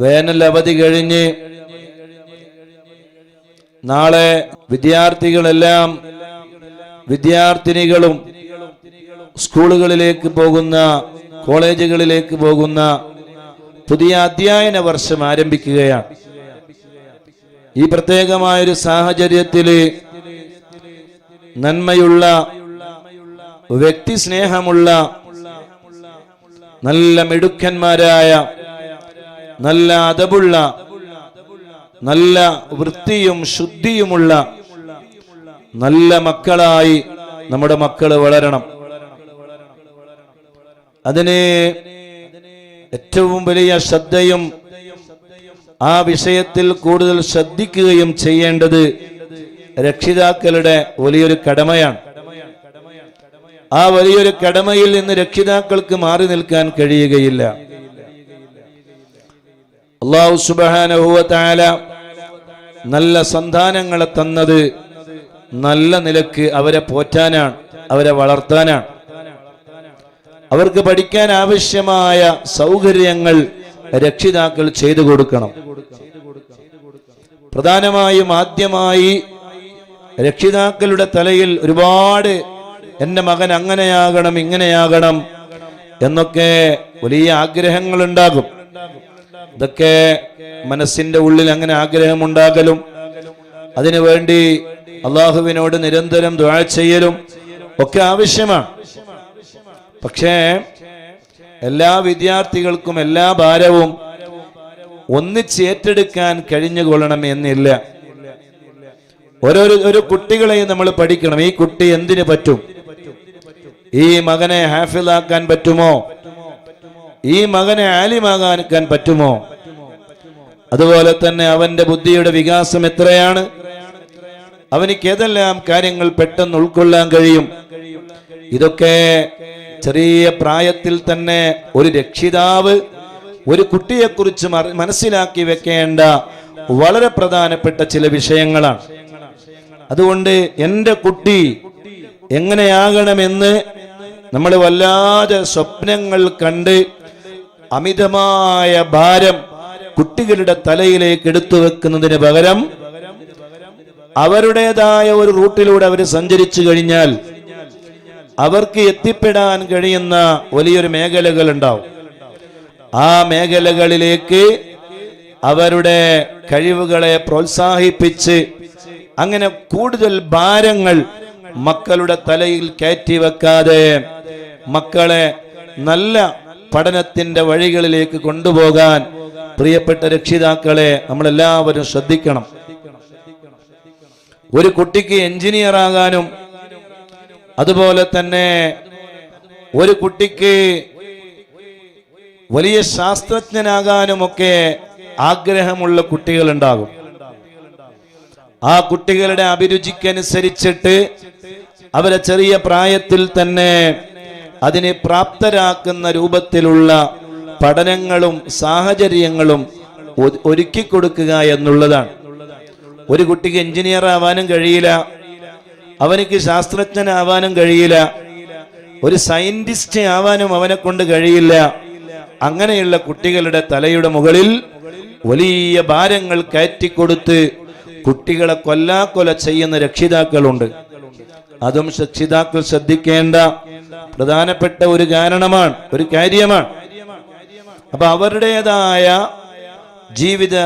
വേനൽ അവധി കഴിഞ്ഞ് നാളെ വിദ്യാർത്ഥികളെല്ലാം വിദ്യാർത്ഥിനികളും സ്കൂളുകളിലേക്ക് പോകുന്ന കോളേജുകളിലേക്ക് പോകുന്ന പുതിയ അധ്യയന വർഷം ആരംഭിക്കുകയാണ്. ഈ പ്രത്യേകമായൊരു സാഹചര്യത്തിൽ നന്മയുള്ള വ്യക്തി സ്നേഹമുള്ള നല്ല മിടുക്കന്മാരായ നല്ല അതവുള്ള നല്ല വൃത്തിയും ശുദ്ധിയുമുള്ള നല്ല മക്കളായി നമ്മുടെ മക്കൾ വളരണം. അതിന് ഏറ്റവും വലിയ ശ്രദ്ധയും ആ വിഷയത്തിൽ കൂടുതൽ ശ്രദ്ധിക്കുകയും ചെയ്യേണ്ടത് രക്ഷിതാക്കളുടെ വലിയൊരു കടമയാണ്. ആ വലിയൊരു കടമയിൽ നിന്ന് രക്ഷിതാക്കൾക്ക് മാറി നിൽക്കാൻ കഴിയുകയില്ല. അള്ളാഹു സുബാനഹുവല നല്ല സന്താനങ്ങളെ തന്നത് നല്ല നിലയ്ക്ക് അവരെ പോറ്റാനാണ് അവരെ വളർത്താനാണ്. അവർക്ക് പഠിക്കാൻ ആവശ്യമായ സൗകര്യങ്ങൾ രക്ഷിതാക്കൾ ചെയ്തു കൊടുക്കണം. പ്രധാനമായും ആദ്യമായി രക്ഷിതാക്കളുടെ തലയിൽ ഒരുപാട് എന്റെ മകൻ അങ്ങനെയാകണം ഇങ്ങനെയാകണം എന്നൊക്കെ വലിയ ആഗ്രഹങ്ങൾ ഉണ്ടാകും ഇതൊക്കെ മനസ്സിന്റെ ഉള്ളിൽ അങ്ങനെ ആഗ്രഹമുണ്ടാകലും. അതിനുവേണ്ടി അള്ളാഹുവിനോട് നിരന്തരം ദ്വാ ചെയ്യലും ഒക്കെ ആവശ്യമാണ്. പക്ഷേ എല്ലാ വിദ്യാർത്ഥികൾക്കും എല്ലാ ഭാരവും ഒന്നിച്ച് ഏറ്റെടുക്കാൻ കഴിഞ്ഞുകൊള്ളണം എന്നില്ല. ഓരോരു ഒരു കുട്ടികളെയും നമ്മൾ പഠിക്കണം. ഈ കുട്ടി എന്തിനു പറ്റും? ഈ മകനെ ഹാഫിലാക്കാൻ പറ്റുമോ? ഈ മകനെ ആലിമാകാൻ പറ്റുമോ? അതുപോലെ തന്നെ അവന്റെ ബുദ്ധിയുടെ വികാസം എത്രയാണ്? അവനിക്ക് ഏതെല്ലാം കാര്യങ്ങൾ പെട്ടെന്ന് ഉൾക്കൊള്ളാൻ കഴിയും? ഇതൊക്കെ ചെറിയ പ്രായത്തിൽ തന്നെ ഒരു രക്ഷിതാവ് ഒരു കുട്ടിയെക്കുറിച്ച് മനസ്സിലാക്കി വെക്കേണ്ട വളരെ പ്രധാനപ്പെട്ട ചില വിഷയങ്ങളാണ്. അതുകൊണ്ട് എന്റെ കുട്ടി എങ്ങനെയാകണമെന്ന് നമ്മൾ വല്ലാതെ സ്വപ്നങ്ങൾ കണ്ട് അമിതമായ ഭാരം കുട്ടികളുടെ തലയിലേക്ക് എടുത്തു വെക്കുന്നതിന് പകരം അവരുടേതായ ഒരു റൂട്ടിലൂടെ അവർ സഞ്ചരിച്ചു കഴിഞ്ഞാൽ അവർക്ക് എത്തിപ്പെടാൻ കഴിയുന്ന വലിയൊരു മേഖലകൾ ഉണ്ടാവും. ആ മേഖലകളിലേക്ക് അവരുടെ കഴിവുകളെ പ്രോത്സാഹിപ്പിച്ച് അങ്ങനെ കൂടുതൽ ഭാരങ്ങൾ മക്കളുടെ തലയിൽ കയറ്റി വെക്കാതെ മക്കളെ നല്ല പഠനത്തിന്റെ വഴികളിലേക്ക് കൊണ്ടുപോകാൻ പ്രിയപ്പെട്ട രക്ഷിതാക്കളെ നമ്മളെല്ലാവരും ശ്രദ്ധിക്കണം. ഒരു കുട്ടിക്ക് എഞ്ചിനീയർ ആകാനും അതുപോലെ തന്നെ ഒരു കുട്ടിക്ക് വലിയ ശാസ്ത്രജ്ഞനാകാനുമൊക്കെ ആഗ്രഹമുള്ള കുട്ടികളുണ്ടാകും. ആ കുട്ടികളുടെ അഭിരുചിക്കനുസരിച്ചിട്ട് അവരെ ചെറിയ പ്രായത്തിൽ തന്നെ അതിനെ പ്രാപ്തരാക്കുന്ന രൂപത്തിലുള്ള പഠനങ്ങളും സാഹചര്യങ്ങളും ഒരുക്കി കൊടുക്കുക എന്നുള്ളതാണ്. ഒരു കുട്ടിക്ക് എഞ്ചിനീയർ ആവാനും കഴിയില്ല അവനിക്ക് ശാസ്ത്രജ്ഞനാവാനും കഴിയില്ല ഒരു സയന്റിസ്റ്റ് ആവാനും അവനെ കൊണ്ട് കഴിയില്ല. അങ്ങനെയുള്ള കുട്ടികളുടെ തലയുടെ മുകളിൽ വലിയ ഭാരങ്ങൾ കയറ്റിക്കൊടുത്ത് കുട്ടികളെ കൊല്ലാക്കൊല ചെയ്യുന്ന രക്ഷിതാക്കളുണ്ട്. അതും രക്ഷിതാക്കൾ ശ്രദ്ധിക്കേണ്ട പ്രധാനപ്പെട്ട ഒരു കാരണമാണ് ഒരു കാര്യമാണ്. അപ്പൊ അവരുടേതായ ജീവിത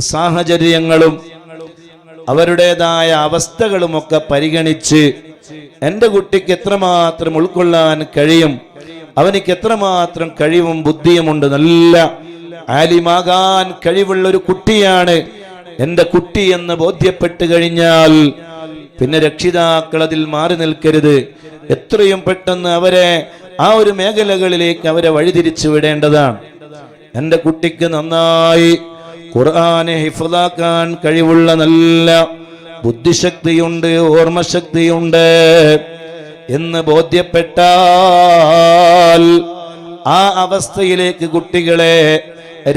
സാഹചര്യങ്ങളും അവരുടേതായ അവസ്ഥകളുമൊക്കെ പരിഗണിച്ച് എന്റെ കുട്ടിക്ക് എത്രമാത്രം ഉൾക്കൊള്ളാൻ കഴിയും അവനിക്ക് എത്രമാത്രം കഴിവും ബുദ്ധിയുമുണ്ട് നല്ല ആലിമാകാൻ കഴിവുള്ള ഒരു കുട്ടിയാണ്. എന്റെ കുട്ടി എന്ന് ബോധ്യപ്പെട്ട് കഴിഞ്ഞാൽ പിന്നെ രക്ഷിതാക്കൾ അതിൽ മാറി നിൽക്കരുത്. എത്രയും പെട്ടെന്ന് അവരെ ആ ഒരു മേഖലകളിലേക്ക് അവരെ വഴിതിരിച്ചു വിടേണ്ടതാണ്. എന്റെ കുട്ടിക്ക് നന്നായി ഖുർആനെ ഹിഫലാക്കാൻ കഴിവുള്ള നല്ല ബുദ്ധിശക്തിയുണ്ട് ഓർമ്മശക്തിയുണ്ട് എന്ന് ബോധ്യപ്പെട്ടാൽ ആ അവസ്ഥയിലേക്ക് കുട്ടികളെ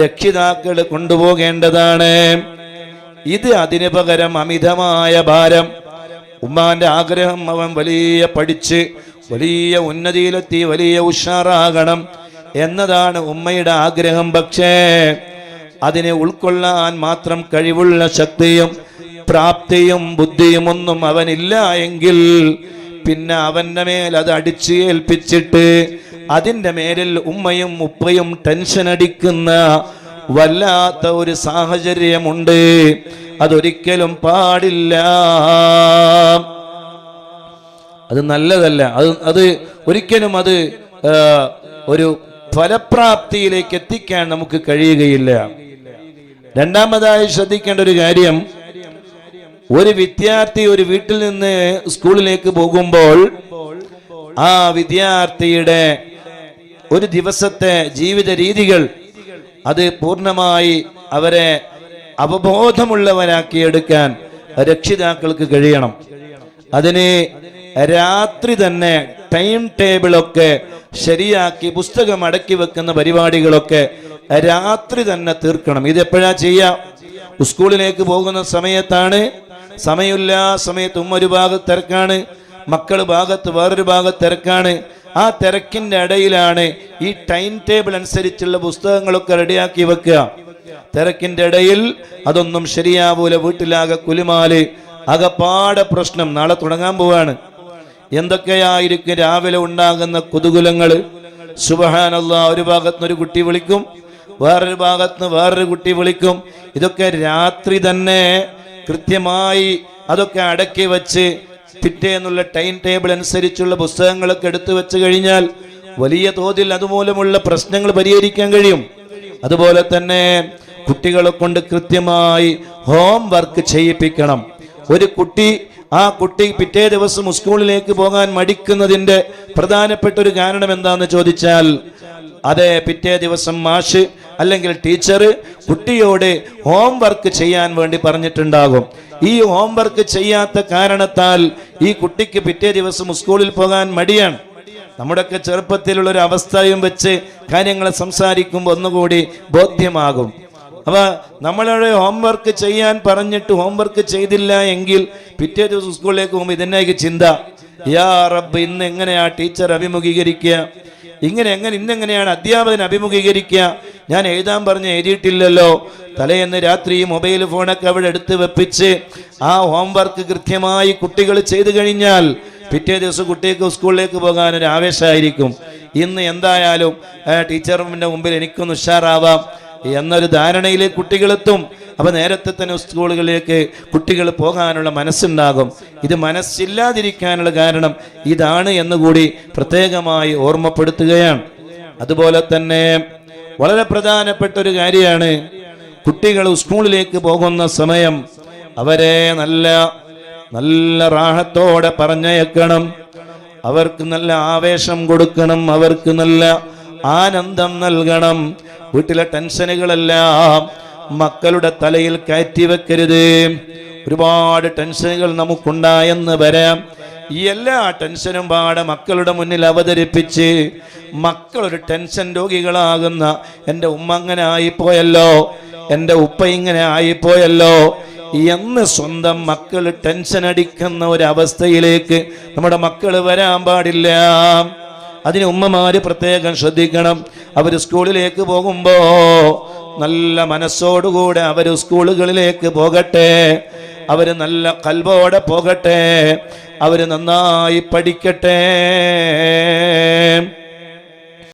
രക്ഷിതാക്കൾ കൊണ്ടുപോകേണ്ടതാണ്. ഇത് അതിനു പകരം അമിതമായ ഭാരം ഉമ്മാന്റെ ആഗ്രഹം അവൻ വലിയ പഠിച്ച് വലിയ ഉന്നതിയിലെത്തി വലിയ ഉഷാറാകണം എന്നതാണ് ഉമ്മയുടെ ആഗ്രഹം. പക്ഷേ അതിനെ ഉൾക്കൊള്ളാൻ മാത്രം കഴിവുള്ള ശക്തിയും പ്രാപ്തിയും ബുദ്ധിയും ഒന്നും അവനില്ല എങ്കിൽ പിന്നെ അവന്റെ മേൽ അത് അടിച്ചു ഏൽപ്പിച്ചിട്ട് അതിന്റെ മേലിൽ ഉമ്മയും ഉപ്പയും ടെൻഷൻ അടിക്കുന്ന വല്ലാത്ത ഒരു സാഹചര്യമുണ്ട്. അതൊരിക്കലും പാടില്ല. അത് നല്ലതല്ല. അത് അത് ഒരിക്കലും അത് ഒരു ഫലപ്രാപ്തിയിലേക്ക് എത്തിക്കാൻ നമുക്ക് കഴിയുകയില്ല. രണ്ടാമതായി ശ്രദ്ധിക്കേണ്ട ഒരു കാര്യം ഒരു വിദ്യാർത്ഥി ഒരു വീട്ടിൽ നിന്ന് സ്കൂളിലേക്ക് പോകുമ്പോൾ ആ വിദ്യാർത്ഥിയുടെ ഒരു ദിവസത്തെ ജീവിത രീതികൾ അത് പൂർണമായി അവരെ അവബോധമുള്ളവരാക്കിയെടുക്കാൻ രക്ഷിതാക്കൾക്ക് കഴിയണം. അതിന് രാത്രി തന്നെ ടൈം ടേബിളൊക്കെ ശരിയാക്കി പുസ്തകം അടക്കി വെക്കുന്ന പരിപാടികളൊക്കെ രാത്രി തന്നെ തീർക്കണം. ഇത് എപ്പോഴാ ചെയ്യാം? സ്കൂളിലേക്ക് പോകുന്ന സമയത്താണ്. സമയമില്ല സമയത്ത് ഉമ്മ ഒരു ഭാഗത്ത് തിരക്കാണ്. മക്കൾ ഭാഗത്ത് വേറൊരു ഭാഗത്ത് തിരക്കാണ്. ആ തിരക്കിന്റെ ഇടയിലാണ് ഈ ടൈം ടേബിൾ അനുസരിച്ചുള്ള പുസ്തകങ്ങളൊക്കെ റെഡിയാക്കി വെക്കുക. തിരക്കിന്റെ ഇടയിൽ അതൊന്നും ശരിയാവൂല വീട്ടിലാകെ കുലുമാൽ അകപ്പാടെ പ്രശ്നം. നാളെ തുടങ്ങാൻ പോവാണ്. എന്തൊക്കെയായിരിക്കും രാവിലെ ഉണ്ടാകുന്ന കുതുകുലങ്ങൾ സുബഹാനല്ല ഒരു ഭാഗത്തുനിന്ന് ഒരു കുട്ടി വിളിക്കും വേറൊരു ഭാഗത്തുനിന്ന് വേറൊരു കുട്ടി വിളിക്കും. ഇതൊക്കെ രാത്രി തന്നെ കൃത്യമായി അതൊക്കെ അടക്കി വെച്ച് പിറ്റേന്നുള്ള ടൈം ടേബിൾ അനുസരിച്ചുള്ള പുസ്തകങ്ങളൊക്കെ എടുത്തു വെച്ച് കഴിഞ്ഞാൽ വലിയ തോതിൽ അതുമൂലമുള്ള പ്രശ്നങ്ങൾ പരിഹരിക്കാൻ കഴിയും. അതുപോലെ തന്നെ കുട്ടികളെ കൊണ്ട് കൃത്യമായി ഹോം വർക്ക് ചെയ്യിപ്പിക്കണം. ഒരു കുട്ടി ആ കുട്ടി പിറ്റേ ദിവസം സ്കൂളിലേക്ക് പോകാൻ മടിക്കുന്നതിന്റെ പ്രധാനപ്പെട്ട ഒരു കാരണം എന്താന്ന് ചോദിച്ചാൽ അതെ പിറ്റേ ദിവസം മാഷ് അല്ലെങ്കിൽ ടീച്ചർ കുട്ടിയോട് ഹോംവർക്ക് ചെയ്യാൻ വേണ്ടി പറഞ്ഞിട്ടുണ്ടാകും. ഈ ഹോംവർക്ക് ചെയ്യാത്ത കാരണത്താൽ ഈ കുട്ടിക്ക് പിറ്റേ ദിവസം സ്കൂളിൽ പോകാൻ മടിയാണ്. നമ്മുടെയൊക്കെ ചെറുപ്പത്തിലുള്ള ഒരു അവസ്ഥയും വെച്ച് കാര്യങ്ങളെ സംസാരിക്കുമ്പോൾ ഒന്നുകൂടി ബോധ്യമാകും. അപ്പൊ നമ്മളവിടെ ഹോംവർക്ക് ചെയ്യാൻ പറഞ്ഞിട്ട് ഹോംവർക്ക് ചെയ്തില്ല എങ്കിൽ പിറ്റേ ദിവസം സ്കൂളിലേക്ക് പോകുമ്പോൾ ഇതന്നെയൊക്കെ ചിന്ത? യാ റബ്ബ് ഇന്ന് എങ്ങനെയാ ടീച്ചർ അഭിമുഖീകരിക്കുക? ഇങ്ങനെ എങ്ങനെ ഇന്നെങ്ങനെയാണ് അധ്യാപകൻ അഭിമുഖീകരിക്കുക? ഞാൻ എഴുതാൻ പറഞ്ഞ് എഴുതിയിട്ടില്ലല്ലോ. തലേന്ന് രാത്രി മൊബൈൽ ഫോണൊക്കെ അവിടെ എടുത്ത് വെപ്പിച്ച് ആ ഹോംവർക്ക് കൃത്യമായി കുട്ടികൾ ചെയ്തു കഴിഞ്ഞാൽ പിറ്റേ ദിവസം കുട്ടിക്ക് സ്കൂളിലേക്ക് പോകാൻ ഒരു ആവേശമായിരിക്കും. ഇന്ന് എന്തായാലും ടീച്ചറിന്റെ മുമ്പിൽ എനിക്കൊന്ന് ഉഷാറാവാം. എന്നൊരു ധാരണയിലേക്ക് കുട്ടികളെത്തും അപ്പൊ നേരത്തെ തന്നെ സ്കൂളുകളിലേക്ക് കുട്ടികൾ പോകാനുള്ള മനസ്സുണ്ടാകും. ഇത് മനസ്സില്ലാതിരിക്കാനുള്ള കാരണം ഇതാണ് എന്നുകൂടി പ്രത്യേകമായി ഓർമ്മപ്പെടുത്തുകയാണ്. അതുപോലെ തന്നെ വളരെ പ്രധാനപ്പെട്ട ഒരു കാര്യമാണ് കുട്ടികൾ സ്കൂളിലേക്ക് പോകുന്ന സമയം അവരെ നല്ല നല്ല റാഹത്തോടെ പറഞ്ഞയക്കണം. അവർക്ക് നല്ല ആവേശം കൊടുക്കണം. അവർക്ക് നല്ല ആനന്ദം നൽകണം. വീട്ടിലെ ടെൻഷനുകളെല്ലാം മക്കളുടെ തലയിൽ കയറ്റി വെക്കരുത്. ഒരുപാട് ടെൻഷനുകൾ നമുക്കുണ്ടായെന്ന് വരാം. ഈ എല്ലാ ടെൻഷനും പാടെ മക്കളുടെ മുന്നിൽ അവതരിപ്പിച്ച് മക്കളൊരു ടെൻഷൻ രോഗികളാകുന്ന എന്റെ ഉമ്മ അങ്ങനെ ആയിപ്പോയല്ലോ എന്റെ ഉപ്പ ഇങ്ങനെ ആയിപ്പോയല്ലോ എന്ന് സ്വന്തം മക്കൾ ടെൻഷൻ അടിക്കുന്ന ഒരു അവസ്ഥയിലേക്ക് നമ്മുടെ മക്കൾ വരാൻ പാടില്ല. അതിന് ഉമ്മമാര് പ്രത്യേകം ശ്രദ്ധിക്കണം. അവർ സ്കൂളിലേക്ക് പോകുമ്പോ നല്ല മനസ്സോടുകൂടെ അവർ സ്കൂളുകളിലേക്ക് പോകട്ടെ. അവർ നല്ല കൽവോടെ പോകട്ടെ. അവർ നന്നായി പഠിക്കട്ടെ.